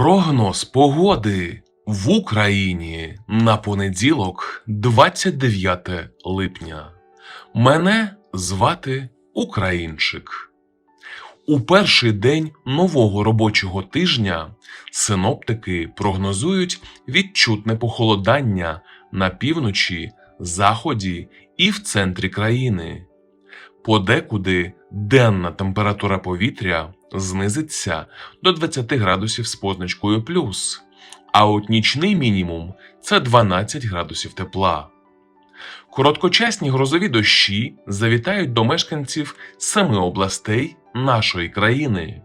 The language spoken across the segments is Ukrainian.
Прогноз погоди в Україні на понеділок, 29 липня. Мене звати Українчик. У перший день нового робочого тижня синоптики прогнозують відчутне похолодання на півночі, заході і в центрі країни. Подекуди денна температура повітря знизиться до 20 градусів з позначкою плюс, а от нічний мінімум це 12 градусів тепла. Короткочасні грозові дощі завітають до мешканців семи областей нашої країни.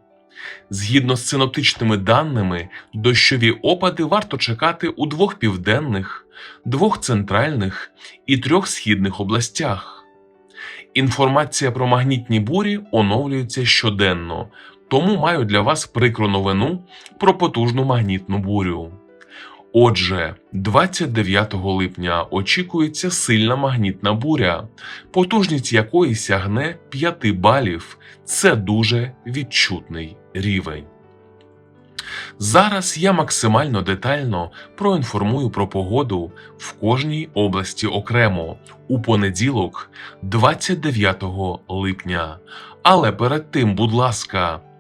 Згідно з синоптичними даними, дощові опади варто чекати у двох південних, двох центральних і трьох східних областях. Інформація про магнітні бурі оновлюється щоденно, тому маю для вас прикру новину про потужну магнітну бурю. Отже, 29 липня очікується сильна магнітна буря, потужність якої сягне 5 балів. Це дуже відчутний рівень. Зараз я максимально детально проінформую про погоду в кожній області окремо у понеділок, 29 липня. Але перед тим, будь ласка,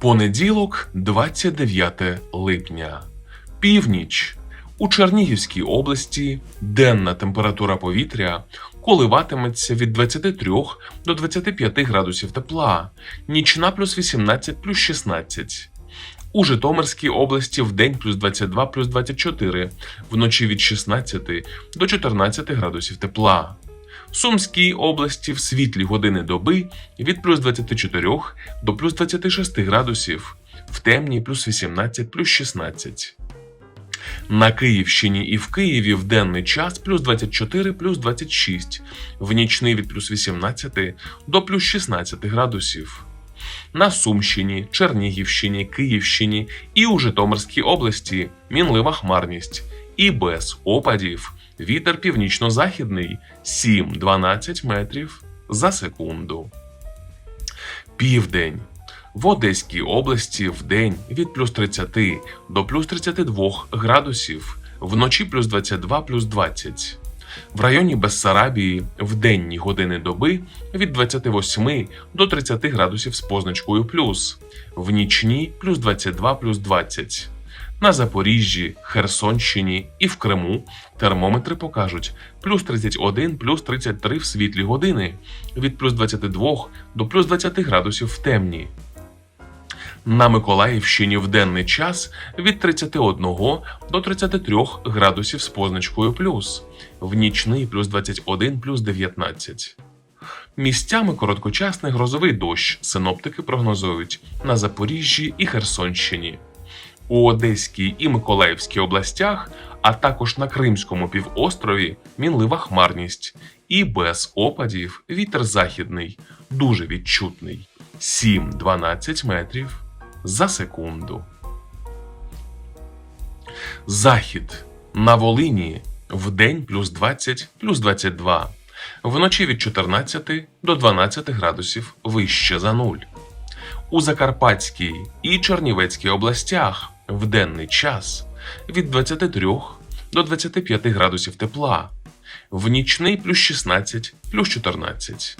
Понеділок, 29 липня. Північ. У Чернігівській області денна температура повітря коливатиметься від 23 до 25 градусів тепла, нічна плюс 18 плюс 16. У Житомирській області в день плюс 22 плюс 24, вночі від 16 до 14 градусів тепла. В Сумській області в світлі години доби від плюс 24 до плюс 26 градусів, в темній плюс 18 плюс 16. На Київщині і в Києві в денний час плюс 24 плюс 26, в нічний від плюс 18 до плюс 16 градусів. На Сумщині, Чернігівщині, Київщині і у Житомирській області мінлива хмарність і без опадів вітер північно-західний 7-12 метрів за секунду. Південь. В Одеській області в день від плюс 30 до плюс 32 градусів, вночі плюс 22 плюс 20. В районі Бессарабії в денні години доби від 28 до 30 градусів з позначкою плюс, в нічні плюс 22 плюс 20. На Запоріжжі, Херсонщині і в Криму термометри покажуть плюс 31 плюс 33 в світлі години, від плюс 22 до плюс 20 градусів в темні. На Миколаївщині в денний час від 31 до 33 градусів з позначкою плюс, в нічний плюс 21 плюс 19. Місцями короткочасний грозовий дощ синоптики прогнозують на Запоріжжі і Херсонщині. У Одеській і Миколаївській областях, а також на Кримському півострові мінлива хмарність і без опадів вітер західний, дуже відчутний 7-12 метрів за секунду. Захід на Волині в день плюс 20 плюс 22, вночі від 14 до 12 градусів вище за нуль. У Закарпатській і Чернівецькій областях в денний час від 23 до 25 градусів тепла, в нічний плюс 16 плюс 14.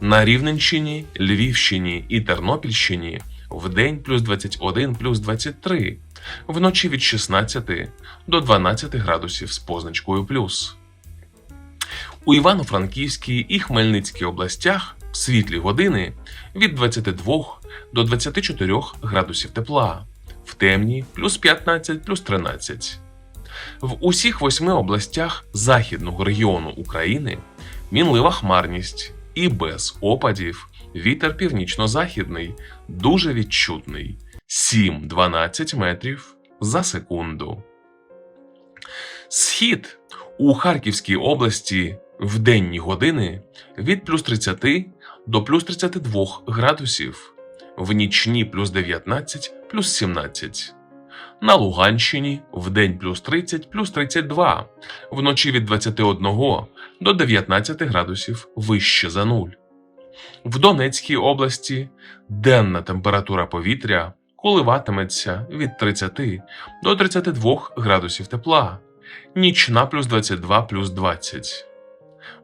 На Рівненщині, Львівщині і Тернопільщині в день плюс 21 плюс 23, вночі від 16 до 12 градусів з позначкою плюс. У Івано-Франківській і Хмельницькій областях в світлі години від 22 до 24 градусів тепла, в темні плюс 15 плюс 13. В усіх восьми областях західного регіону України мінлива хмарність і без опадів вітер північно-західний, дуже відчутний 7-12 метрів за секунду. Схід у Харківській області в денні години від плюс 30 до плюс 32 градусів, в нічні плюс 19 плюс 17. На Луганщині в день плюс 30 плюс 32, вночі від 21 до 19 градусів вище за нуль. В Донецькій області денна температура повітря коливатиметься від 30 до 32 градусів тепла, нічна плюс 22 плюс 20.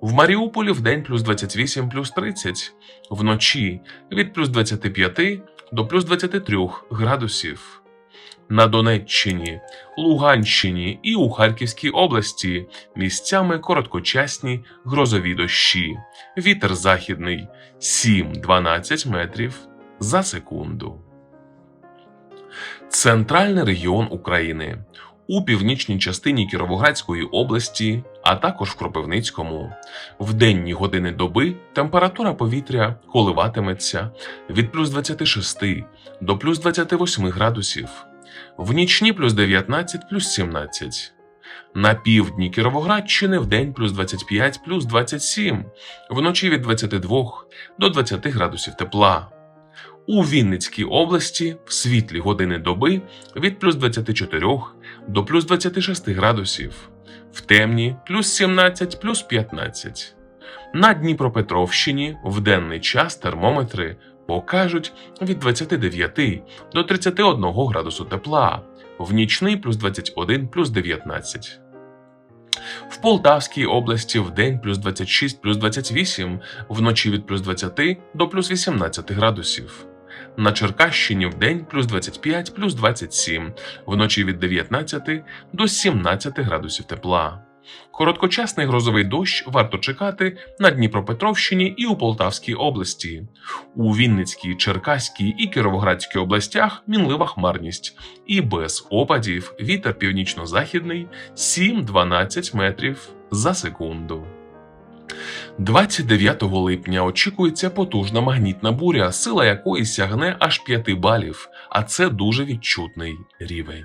В Маріуполі в день плюс 28 плюс 30, вночі від плюс 25 до плюс 23 градусів. На Донеччині, Луганщині і у Харківській області місцями короткочасні грозові дощі. Вітер західний 7-12 метрів за секунду. Центральний регіон України у північній частині Кіровоградської області, а також в Кропивницькому. В денні години доби температура повітря коливатиметься від плюс 26 до плюс 28 градусів, в нічні плюс 19 плюс 17. На півдні Кіровоградщини в день плюс 25 плюс 27, вночі від 22 до 20 градусів тепла. У Вінницькій області в світлі години доби від плюс 24 до плюс 26 градусів, в темні плюс 17 плюс 15. На Дніпропетровщині в денний час термометри покажуть від 29 до 31 градусу тепла, в нічний плюс 21 плюс 19. В Полтавській області в день плюс 26 плюс 28, вночі від плюс 20 до плюс 18 градусів. На Черкащині в день плюс 25 плюс 27, вночі від 19 до 17 градусів тепла. Короткочасний грозовий дощ варто чекати на Дніпропетровщині і у Полтавській області. У Вінницькій, Черкаській і Кіровоградській областях мінлива хмарність і без опадів вітер північно-західний 7-12 метрів за секунду. 29 липня очікується потужна магнітна буря, сила якої сягне аж 5 балів, а це дуже відчутний рівень.